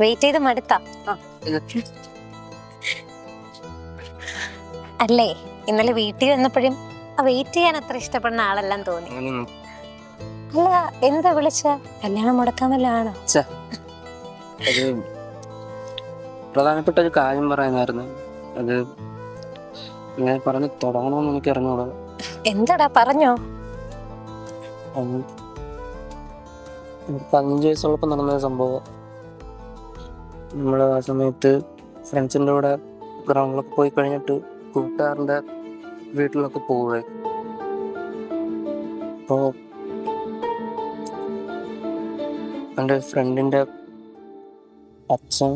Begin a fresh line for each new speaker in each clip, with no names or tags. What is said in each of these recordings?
Wait ചെയ്ത് മടുത്താ. അല്ലേ? ഇന്നലെ വീട്ടിൽ വന്നപ്പോഴും ആ വെയിറ്റ് ചെയ്യാൻ അത്ര ഇഷ്ടപ്പെടുന്ന ആളെല്ലാം തോന്നി. അല്ല എന്താ വിളിച്ച? കല്യാണം
ഒരു പ്രധാനപ്പെട്ട ഒരു കാര്യം പറയാനായിരുന്നു. അത് ഇങ്ങനെ പറഞ്ഞു തുടങ്ങണമെന്ന് എനിക്ക് അറിഞ്ഞോളൂ
എന്താടാ പറഞ്ഞോ.
പതിനഞ്ച് വയസ്സുള്ളപ്പോൾ നടന്ന സംഭവം. നമ്മൾ ആ സമയത്ത് ഫ്രണ്ട്സിന്റെ കൂടെ ഗ്രൗണ്ടിലൊക്കെ പോയി കഴിഞ്ഞിട്ട് കൂട്ടുകാരന്റെ വീട്ടിലൊക്കെ പോവേ. അപ്പോൾ എന്റെ ഫ്രണ്ടിന്റെ അച്ഛൻ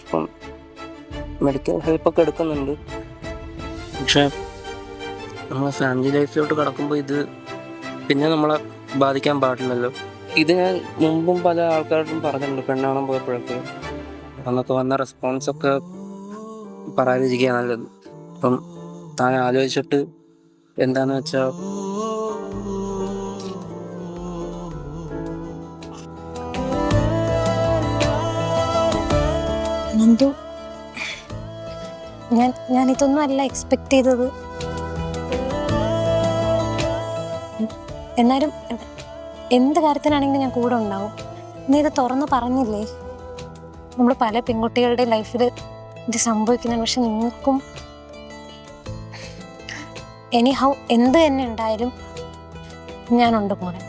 ഇപ്പം മെഡിക്കൽ ഹെൽപ്പൊക്കെ എടുക്കുന്നുണ്ട്. പക്ഷെ നമ്മളെ ഫാമിലി ലൈഫിലോട്ട് കടക്കുമ്പോൾ ഇത് പിന്നെ നമ്മളെ ബാധിക്കാൻ പാടില്ലല്ലോ. ഇത് ഞാൻ മുമ്പും പല ആൾക്കാരോടും പറഞ്ഞിട്ടുണ്ട് പെണ്ണാണം പോയപ്പോഴൊക്കെ അന്നൊക്കെ വന്ന റെസ്പോൺസ് ഒക്കെ പറയാതിരിക്കുക നല്ലത്. അപ്പം താൻ ആലോചിച്ചിട്ട് എന്താന്ന്
നന്ദു ഞാൻ ഇതൊന്നും അല്ല എക്സ്പെക്ട് ചെയ്തത്. എന്നാലും എന്ത് കാര്യത്തിനാണെങ്കിലും ഞാൻ കൂടെ ഉണ്ടാവും. നീ ഇത് തുറന്ന് പറഞ്ഞില്ലേ? നമ്മൾ പല പെൺകുട്ടികളുടെ ലൈഫിൽ ഇത് സംഭവിക്കുന്നുണ്ട് പക്ഷെ നിങ്ങൾക്കും എനി ഹൗ എന്ത് തന്നെ ഉണ്ടായാലും ഞാനുണ്ട് കൂടെ?